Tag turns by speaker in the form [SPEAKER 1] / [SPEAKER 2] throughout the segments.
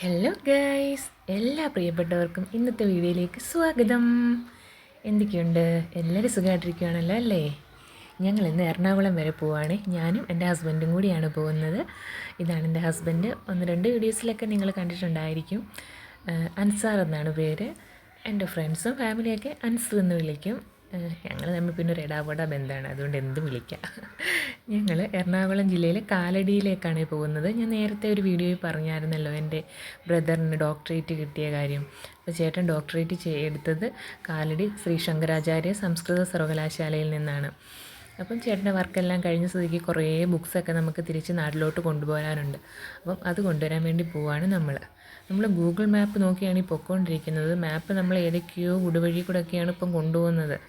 [SPEAKER 1] Hello guys എല്ലാ പ്രിയപ്പെട്ടവർക്കും ഇന്നത്തെ വീഡിയോയിലേക്ക് സ്വാഗതം. എന്തൊക്കെയുണ്ട്? എല്ലാവരും സുഖമായിട്ടിരിക്കുകയാണല്ലോ അല്ലേ? ഞങ്ങൾ ഇന്ന് എറണാകുളം വരെ പോവുകയാണ് ഞാനും എന്റെ ഹസ്ബൻഡും കൂടിയാണ് പോകുന്നത്. ഇതാണ് എന്റെ ഹസ്ബൻഡ്. ഒന്ന് രണ്ട് വീഡിയോസിലൊക്കെ നിങ്ങൾ കണ്ടിട്ടുണ്ടായിരിക്കും. അൻസാർ എന്നാണ് പേര്. എന്റെ ഫ്രണ്ട്സും ഫാമിലിയൊക്കെ അൻസു എന്ന് വിളിക്കും. ഞങ്ങൾ തമ്മിൽ പിന്നെ ഒരു ഇടാപട ബന്ധമാണ്. അതുകൊണ്ട് എന്തും വിളിക്കാം. ഞങ്ങൾ എറണാകുളം ജില്ലയിലെ കാലടിയിലേക്കാണ് പോകുന്നത്. ഞാൻ നേരത്തെ ഒരു വീഡിയോയിൽ പറഞ്ഞായിരുന്നല്ലോ എന്റെ ബ്രദറിന് ഡോക്ടറേറ്റ് കിട്ടിയ കാര്യം. അപ്പോൾ ചേട്ടൻ ഡോക്ടറേറ്റ് എടുത്തത് കാലടി ശ്രീ ശങ്കരാചാര്യ സംസ്കൃത സർവകലാശാലയിൽ നിന്നാണ്. അപ്പം ചേട്ടന്റെ വർക്കെല്ലാം കഴിഞ്ഞ സ്ഥിതിക്ക് കുറേ ബുക്സൊക്കെ നമുക്ക് തിരിച്ച് നാട്ടിലോട്ട് കൊണ്ടുപോകാനുണ്ട്. അപ്പം അത് കൊണ്ടുവരാൻ വേണ്ടി പോവാണ് നമ്മൾ നമ്മൾ ഗൂഗിൾ മാപ്പ് നോക്കിയാണ് ഈ പൊക്കോണ്ടിരിക്കുന്നത്. മാപ്പ് നമ്മൾ ഏതൊക്കെയോ ഉടുവഴി കൂടെ ഒക്കെയാണ് ഇപ്പം കൊണ്ടുപോകുന്നത്.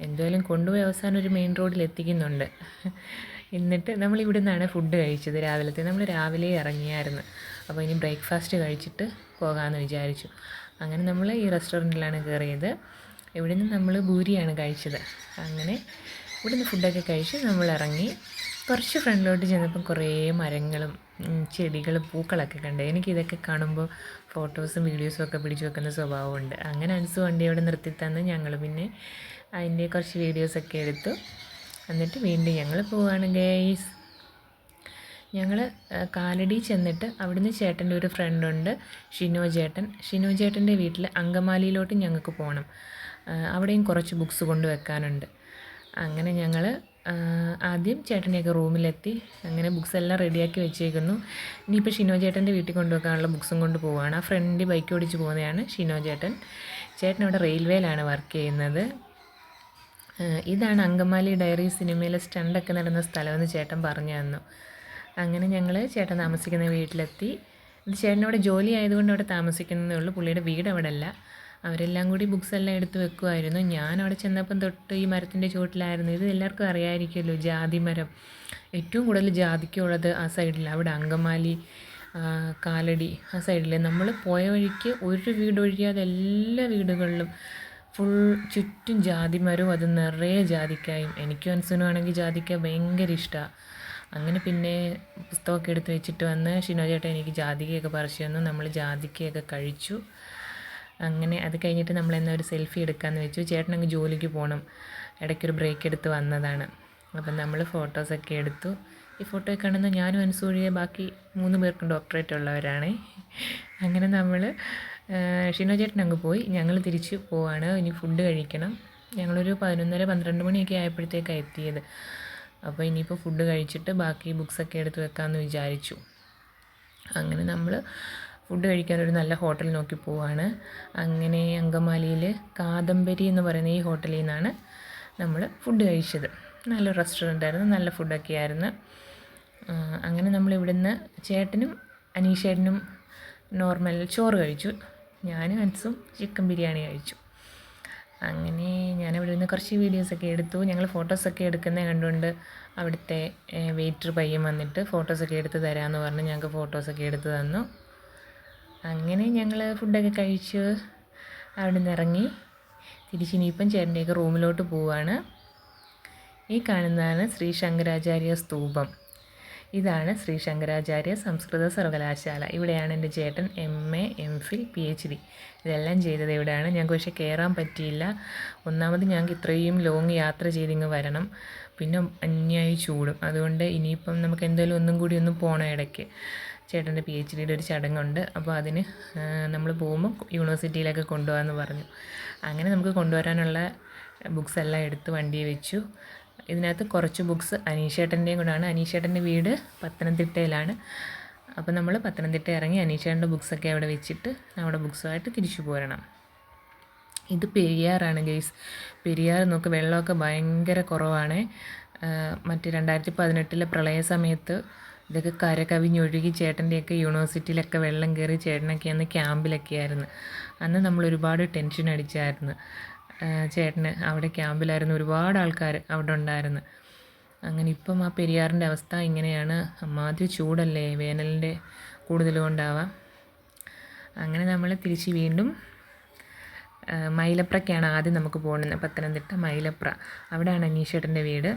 [SPEAKER 1] എന്തായാലും കൊണ്ടുപോയി അവസാനം ഒരു മെയിൻ റോഡിൽ എത്തിക്കുന്നുണ്ട്. എന്നിട്ട് നമ്മൾ ഇവിടെ നിന്നാണ് ഫുഡ് കഴിച്ചത്. രാവിലത്തെ നമ്മൾ രാവിലെ ഇറങ്ങിയായിരുന്നു. അപ്പോൾ ഇനി ബ്രേക്ക്ഫാസ്റ്റ് കഴിച്ചിട്ട് പോകാമെന്ന് വിചാരിച്ചു. അങ്ങനെ നമ്മൾ ഈ റെസ്റ്റോറന്റിലാണ് കയറിയത്. ഇവിടെ നിന്ന് നമ്മൾ ഭൂരിയാണ് കഴിച്ചത്. അങ്ങനെ ഇവിടുന്ന് ഫുഡൊക്കെ കഴിച്ച് നമ്മൾ ഇറങ്ങി. കുറച്ച് ഫ്രണ്ടിലോട്ട് ചെന്നപ്പം കുറേ മരങ്ങളും ചെടികളും പൂക്കളൊക്കെ കണ്ട്. എനിക്കിതൊക്കെ കാണുമ്പോൾ ഫോട്ടോസും വീഡിയോസും ഒക്കെ പിടിച്ചു വെക്കുന്ന സ്വഭാവമുണ്ട്. അങ്ങനെ അനുസ് വണ്ടി അവിടെ നിർത്തി തന്ന് ഞങ്ങൾ പിന്നെ അതിന്റെ കുറച്ച് വീഡിയോസൊക്കെ എടുത്തു. എന്നിട്ട് വീണ്ടും ഞങ്ങൾ പോവുകയാണ് ഗേയ്സ് ഞങ്ങൾ കാലടി ചെന്നിട്ട് അവിടുന്ന് ചേട്ടന്റെ ഒരു ഫ്രണ്ടുണ്ട് ഷിനോ ചേട്ടൻ. ഷിനോ ചേട്ടന്റെ വീട്ടിൽ അങ്കമാലിയിലോട്ട് ഞങ്ങൾക്ക് പോകണം അവിടെയും കുറച്ച് ബുക്സ് കൊണ്ടുവെക്കാനുണ്ട് അങ്ങനെ ഞങ്ങൾ ആദ്യം ചേട്ടനെയൊക്കെ റൂമിലെത്തി. അങ്ങനെ ബുക്സ് എല്ലാം റെഡിയാക്കി വെച്ചേക്കുന്നു. ഇനിയിപ്പോൾ ഷിനോ ചേട്ടന്റെ വീട്ടിൽ കൊണ്ടുവെക്കാനുള്ള ബുക്സും കൊണ്ട് പോവുകയാണ് ആ ഫ്രണ്ട് ബൈക്ക് ഓടിച്ച് പോകുന്നതാണ് ഷിനോ ചേട്ടൻ. ചേട്ടൻ അവിടെ റെയിൽവേയിലാണ് വർക്ക് ചെയ്യുന്നത്. ഇതാണ് അങ്കമാലി ഡയറി സിനിമയിലെ സ്റ്റണ്ടൊക്കെ നടന്ന സ്ഥലമെന്ന് ചേട്ടൻ പറഞ്ഞു തന്നു. അങ്ങനെ ഞങ്ങൾ ചേട്ടൻ താമസിക്കുന്ന വീട്ടിലെത്തി. ഇത് ചേട്ടൻ അവിടെ ജോലി ആയതുകൊണ്ട് അവിടെ താമസിക്കുന്നതേ ഉള്ളൂ. പുള്ളിയുടെ വീട് അവിടെ അല്ല അവരെല്ലാം കൂടി ബുക്സ് എല്ലാം എടുത്ത് വെക്കുമായിരുന്നു ഞാൻ അവിടെ ചെന്നപ്പം തൊട്ട് ഈ മരത്തിന്റെ ചുവട്ടിലായിരുന്നു. ഇത് എല്ലാവർക്കും അറിയാമായിരിക്കുമല്ലോ ജാതി മരം. ഏറ്റവും കൂടുതൽ ജാതിക്കുള്ളത് ആ സൈഡിൽ അവിടെ അങ്കമാലി കാലടി ആ സൈഡിൽ നമ്മൾ പോയ വഴിക്ക് ഒരു വീട് ഒഴിയാതെ എല്ലാ വീടുകളിലും ഫുൾ ചുറ്റും ജാതിമാരും അത് നിറയെ ജാതിക്കായും. എനിക്കും അൻസനും ആണെങ്കിൽ ജാതിക്ക ഭയങ്കര ഇഷ്ടമാണ് അങ്ങനെ പിന്നെ പുസ്തകമൊക്കെ എടുത്ത് വെച്ചിട്ട് വന്ന് ഷിനോ ചേട്ടൻ എനിക്ക് ജാതിക്കയൊക്കെ പറിച്ചു തന്നു. നമ്മൾ ജാതിക്കയൊക്കെ കഴിച്ചു. അങ്ങനെ അത് കഴിഞ്ഞിട്ട് നമ്മൾ എന്നാൽ ഒരു സെൽഫി എടുക്കാമെന്ന് വെച്ചു. ചേട്ടൻ അങ്ങ് ജോലിക്ക് പോകണം ഇടയ്ക്കൊരു ബ്രേക്ക് എടുത്ത് വന്നതാണ്. അപ്പം നമ്മൾ ഫോട്ടോസൊക്കെ എടുത്തു. ഈ ഫോട്ടോ കാണുന്ന ഞാനും അനുസൂഴിയെ ബാക്കി മൂന്ന് പേർക്കും ഡോക്ടറേറ്റ് ഉള്ളവരാണ്. അങ്ങനെ നമ്മൾ ഷിനോ ചേട്ടൻ അങ്ങ് പോയി. ഞങ്ങൾ തിരിച്ച് പോവാണ്. ഇനി ഫുഡ് കഴിക്കണം. ഞങ്ങളൊരു പതിനൊന്നര പന്ത്രണ്ട് മണിയൊക്കെ ആയപ്പോഴത്തേക്കാണ് എത്തിയത്. അപ്പോൾ ഇനിയിപ്പോൾ ഫുഡ് കഴിച്ചിട്ട് ബാക്കി ബുക്സൊക്കെ എടുത്ത് വെക്കാമെന്ന് വിചാരിച്ചു. അങ്ങനെ നമ്മൾ ഫുഡ് കഴിക്കാൻ ഒരു നല്ല ഹോട്ടൽ നോക്കി പോവാണ്. അങ്ങനെ അങ്കമാലിയിൽ കാദംബരി എന്ന് പറയുന്ന ഈ ഹോട്ടലിൽ നിന്നാണ് നമ്മൾ ഫുഡ് കഴിച്ചത്. നല്ല റെസ്റ്റോറന്റ് ആയിരുന്നു നല്ല ഫുഡൊക്കെ ആയിരുന്നു. അങ്ങനെ നമ്മൾ ഇവിടുന്ന് ചേട്ടനും അനീഷേട്ടനും നോർമൽ ചോറ് കഴിച്ചു. ഞാനും അൻസും ചിക്കൻ ബിരിയാണി കഴിച്ചു. അങ്ങനെ ഞാൻ അവിടെ നിന്ന് കുറച്ച് വീഡിയോസൊക്കെ എടുത്തു. ഞങ്ങൾ ഫോട്ടോസൊക്കെ എടുക്കുന്നത് കണ്ടുകൊണ്ട് അവിടുത്തെ വെയിറ്റർ പയ്യൻ വന്നിട്ട് ഫോട്ടോസൊക്കെ എടുത്ത് തരാമെന്ന് പറഞ്ഞ് ഞങ്ങൾക്ക് ഫോട്ടോസൊക്കെ എടുത്ത് തന്നു. അങ്ങനെ ഞങ്ങൾ ഫുഡൊക്കെ കഴിച്ച് അവിടെ നിന്ന് ഇറങ്ങി. തിരിച്ചിനിയിപ്പം ചേട്ടന്റെയൊക്കെ റൂമിലോട്ട് പോവാണ്. ഈ കാണുന്നതാണ് ശ്രീ ശങ്കരാചാര്യ സ്തൂപം. ഇതാണ് ശ്രീ ശങ്കരാചാര്യ സംസ്കൃത സർവകലാശാല. ഇവിടെയാണ് എന്റെ ചേട്ടൻ M A M Phil P H D ഇതെല്ലാം ചെയ്തത് ഇവിടെയാണ് ഞങ്ങൾക്ക് പക്ഷേ കയറാൻ പറ്റിയില്ല. ഒന്നാമത് ഞങ്ങൾക്ക് ഇത്രയും ലോങ് യാത്ര ചെയ്തിങ്ങ് വരണം. പിന്നെ അന്യായി ചൂടും. അതുകൊണ്ട് ഇനിയിപ്പം നമുക്ക് എന്തായാലും ഒന്നും കൂടി ഒന്ന് പോകണം ഇടയ്ക്ക്. ചേട്ടന്റെ പി എച്ച് ഡിയുടെ ഒരു ചടങ്ങുണ്ട്. അപ്പോൾ അതിന് നമ്മൾ പോകുമ്പോൾ യൂണിവേഴ്സിറ്റിയിലൊക്കെ കൊണ്ടുപോകാമെന്ന് പറഞ്ഞു. അങ്ങനെ നമുക്ക് കൊണ്ടുവരാനുള്ള ബുക്സ് എല്ലാം എടുത്ത് വണ്ടിയിൽ വെച്ചു. ഇതിനകത്ത് കുറച്ച് ബുക്സ് അനീഷേട്ടന്റെയും കൂടാണ് അനീഷേട്ടന്റെ വീട് പത്തനംതിട്ടയിലാണ്. അപ്പോൾ നമ്മൾ പത്തനംതിട്ട ഇറങ്ങി അനീഷേട്ടന്റെ ബുക്സൊക്കെ അവിടെ വെച്ചിട്ട് നമ്മുടെ ബുക്സുമായിട്ട് തിരിച്ചു പോരണം. ഇത് പെരിയാറാണ് ഗെയ്സ് പെരിയാർ നോക്ക് വെള്ളമൊക്കെ ഭയങ്കര കുറവാണ്. മറ്റ് രണ്ടായിരത്തി പതിനെട്ടിലെ പ്രളയ സമയത്ത് ഇതൊക്കെ കരകവിഞ്ഞൊഴുകി ചേട്ടന്റെയൊക്കെ യൂണിവേഴ്സിറ്റിയിലൊക്കെ വെള്ളം കയറി ചേട്ടനൊക്കെ അന്ന് ക്യാമ്പിലൊക്കെ ആയിരുന്നു അന്ന് നമ്മൾ ഒരുപാട് ടെൻഷൻ അടിച്ചായിരുന്നു. ചേട്ടന് അവിടെ ക്യാമ്പിലായിരുന്നു ഒരുപാട് ആൾക്കാർ അവിടെ ഉണ്ടായിരുന്നു. അങ്ങനെ ഇപ്പം ആ പെരിയാറിന്റെ അവസ്ഥ ഇങ്ങനെയാണ്. അമ്മാതിരി ചൂടല്ലേ വേനലിന്റെ കൂടുതൽ കൊണ്ടാവാം. അങ്ങനെ നമ്മൾ തിരിച്ച് വീണ്ടും മൈലപ്രയ്ക്കാണ് ആദ്യം നമുക്ക് പോകുന്നത് പത്തനംതിട്ട മൈലപ്ര. അവിടെയാണ് അനീഷേട്ടന്റെ വീട്.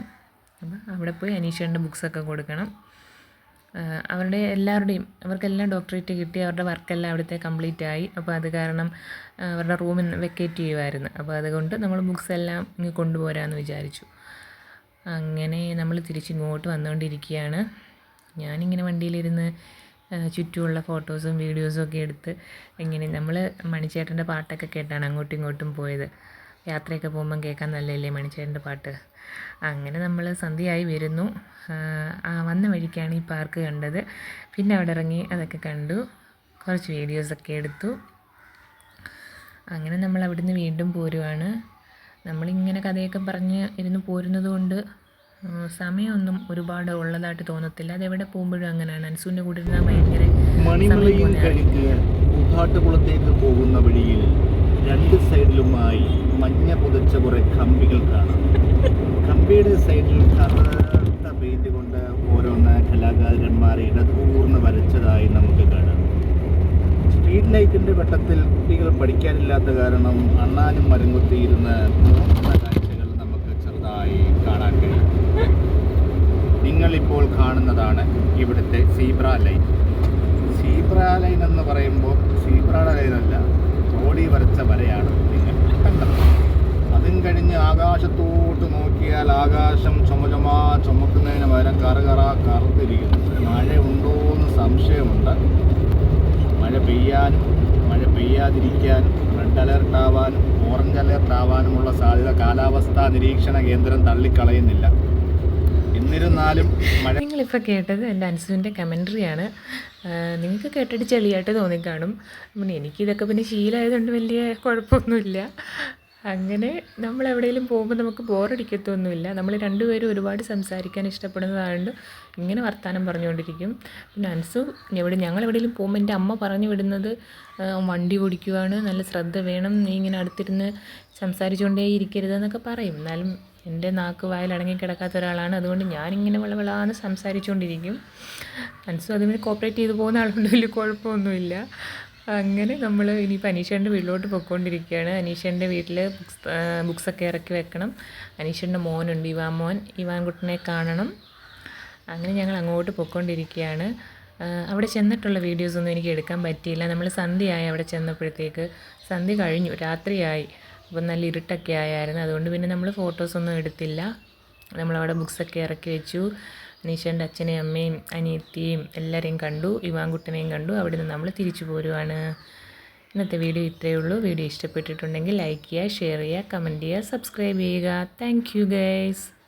[SPEAKER 1] അപ്പം അവിടെ പോയി അനീഷേട്ടന്റെ ബുക്സൊക്കെ കൊടുക്കണം. അവരുടെ എല്ലാവരുടെയും അവർക്കെല്ലാം ഡോക്ടറേറ്റ് കിട്ടി അവരുടെ വർക്കെല്ലാം അവിടുത്തെ കംപ്ലീറ്റ് ആയി. അപ്പോൾ അത് കാരണം അവരുടെ നിന്ന് വെക്കേറ്റ് ചെയ്യുമായിരുന്നു അപ്പോൾ അതുകൊണ്ട് നമ്മൾ ബുക്സ് എല്ലാം ഇങ്ങ് കൊണ്ടുപോരാമെന്ന് വിചാരിച്ചു. അങ്ങനെ നമ്മൾ തിരിച്ചിങ്ങോട്ട് വന്നുകൊണ്ടിരിക്കുകയാണ്. ഞാനിങ്ങനെ വണ്ടിയിലിരുന്ന് ചുറ്റുമുള്ള ഫോട്ടോസും വീഡിയോസും ഒക്കെ എടുത്ത് ഇങ്ങനെ നമ്മൾ മണിച്ചേട്ടന്റെ പാട്ടൊക്കെ കേട്ടാണ് അങ്ങോട്ടും ഇങ്ങോട്ടും പോയത്. യാത്രയൊക്കെ പോകുമ്പം കേൾക്കാൻ നല്ലതല്ലേ മണിച്ചേട്ടന്റെ പാട്ട്? അങ്ങനെ നമ്മൾ സന്ധ്യയായി വരുന്നു. വന്ന വഴിക്കാണ് ഈ പാർക്ക് കണ്ടത്. പിന്നെ അവിടെ ഇറങ്ങി അതൊക്കെ കണ്ടു. കുറച്ച് വീഡിയോസൊക്കെ എടുത്തു. അങ്ങനെ നമ്മൾ അവിടുന്ന് വീണ്ടും പോരുവാണ്. നമ്മളിങ്ങനെ കഥയൊക്കെ പറഞ്ഞ് ഇരുന്ന് പോരുന്നതുകൊണ്ട് സമയമൊന്നും ഒരുപാട് ഉള്ളതായിട്ട് തോന്നത്തില്ല. അതെവിടെ പോകുമ്പോഴും അങ്ങനെയാണ്. അൻസുവിന്റെ കൂടെ ഇരുന്നാൽ ഭയങ്കര
[SPEAKER 2] മണിമലയിൽ പോകുന്ന വഴിയിൽ രണ്ട് സൈഡിലുമായി മഞ്ഞ പുതച്ച കുറെ കമ്പികൾ കാണാം. കമ്പിയുടെ സൈഡിൽ കറുത്ത പെയിന്റ് കൊണ്ട് ഓരോന്ന് കലാകാരന്മാർ ഇടതൂർന്ന് വരച്ചതായി നമുക്ക് കാണാം. സ്ട്രീറ്റ് ലൈറ്റിന്റെ വെട്ടത്തിൽ കുട്ടികൾ പഠിക്കാനില്ലാത്ത കാരണം അണ്ണാനും മരം കുത്തിയിരുന്ന് നോക്കുന്ന കാഴ്ചകൾ നമുക്ക് ചെറുതായി കാണാൻ കഴിയും. നിങ്ങളിപ്പോൾ കാണുന്നതാണ് ഇവിടുത്തെ സീബ്ര ലൈൻ സീബ്ര ലൈൻ എന്ന് പറയുമ്പോൾ സീബ്രയുടെ ലൈനല്ല ഓടി വരച്ച വരയാണ് നിങ്ങൾ. കണ്ടത് അതും കഴിഞ്ഞ് ആകാശത്തോട്ട് നോക്കിയാൽ ആകാശം ചുമചുമാ ചുമക്കുന്നതിന് പകരം കറുകറ കറുത്തിരിക്കുന്നു. മഴ ഉണ്ടോ എന്ന് സംശയമുണ്ട്. മഴ പെയ്യാനും മഴ പെയ്യാതിരിക്കാനും റെഡ് അലേർട്ട് ആവാനും ഓറഞ്ച് അലേർട്ട് ആവാനുമുള്ള സാധ്യത കാലാവസ്ഥാ നിരീക്ഷണ കേന്ദ്രം തള്ളിക്കളയുന്നില്ല. എന്നിരുന്നാലും
[SPEAKER 1] നിങ്ങളിപ്പോൾ കേട്ടത് എന്റെ അനുസുവിന്റെ കമൻട്രിയാണ് നിങ്ങൾക്ക് കേട്ടിട്ട് ചെളിയായിട്ട് തോന്നിക്കാണും. പിന്നെ എനിക്കിതൊക്കെ പിന്നെ ശീലമായതുകൊണ്ട് വലിയ കുഴപ്പമൊന്നുമില്ല. അങ്ങനെ നമ്മൾ എവിടെയെങ്കിലും പോകുമ്പോൾ നമുക്ക് ബോറടിക്കത്തൊന്നുമില്ല. നമ്മൾ രണ്ടുപേരും ഒരുപാട് സംസാരിക്കാൻ ഇഷ്ടപ്പെടുന്നതായതുകൊണ്ട് ഇങ്ങനെ വർത്തമാനം പറഞ്ഞുകൊണ്ടിരിക്കും പിന്നെ അൻസു എവിടെ ഞങ്ങൾ എവിടെയെങ്കിലും പോകുമ്പോൾ എന്റെ അമ്മ പറഞ്ഞു വിടുന്നത് വണ്ടി ഓടിക്കുവാണ് നല്ല ശ്രദ്ധ വേണം നീ ഇങ്ങനെ അടുത്തിരുന്ന് സംസാരിച്ചുകൊണ്ടേ ഇരിക്കരുതെന്നൊക്കെ പറയും. എന്നാലും എന്റെ നാക്ക് വായിലടങ്ങി കിടക്കാത്ത ഒരാളാണ്. അതുകൊണ്ട് ഞാനിങ്ങനെ വളവളാന്ന് സംസാരിച്ചുകൊണ്ടിരിക്കും അൻസു അതിന് കോപ്പറേറ്റ് ചെയ്ത് പോകുന്ന ആളുകൊണ്ട് വലിയ കുഴപ്പമൊന്നുമില്ല. അങ്ങനെ നമ്മൾ ഇനിയിപ്പോൾ അനീഷേന്റെ വീട്ടിലോട്ട് പൊയ്ക്കൊണ്ടിരിക്കുകയാണ്. അനീഷേന്റെ വീട്ടിൽ ബുക്സ് ബുക്സൊക്കെ ഇറക്കി വെക്കണം. അനീഷേന്റെ മോനുണ്ട് ഇവാൻ മോൻ ഇവാൻ കുട്ടനെ കാണണം. അങ്ങനെ ഞങ്ങൾ അങ്ങോട്ട് പൊയ്ക്കൊണ്ടിരിക്കുകയാണ്. അവിടെ ചെന്നിട്ടുള്ള വീഡിയോസൊന്നും എനിക്ക് എടുക്കാൻ പറ്റിയില്ല. നമ്മൾ സന്ധ്യയായി അവിടെ ചെന്നപ്പോഴത്തേക്ക്. സന്ധ്യ കഴിഞ്ഞു രാത്രിയായി. അപ്പം നല്ല ഇരുട്ടൊക്കെ ആയായിരുന്നു. അതുകൊണ്ട് പിന്നെ നമ്മൾ ഫോട്ടോസൊന്നും എടുത്തില്ല. നമ്മളവിടെ ബുക്സൊക്കെ ഇറക്കി വെച്ചു. അനീഷന്റെ അച്ഛനെയും അമ്മയും അനിയത്തിയും എല്ലാവരെയും കണ്ടു. ഇവാൻകുട്ടനെയും കണ്ടു. അവിടെ നിന്ന് നമ്മൾ തിരിച്ചു പോരുവാണ്. ഇന്നത്തെ വീഡിയോ ഇത്രയേ ഉള്ളൂ. വീഡിയോ ഇഷ്ടപ്പെട്ടിട്ടുണ്ടെങ്കിൽ ലൈക്ക് ചെയ്യുക ഷെയർ ചെയ്യുക കമന്റ് ചെയ്യുക സബ്സ്ക്രൈബ് ചെയ്യുക. Thank you guys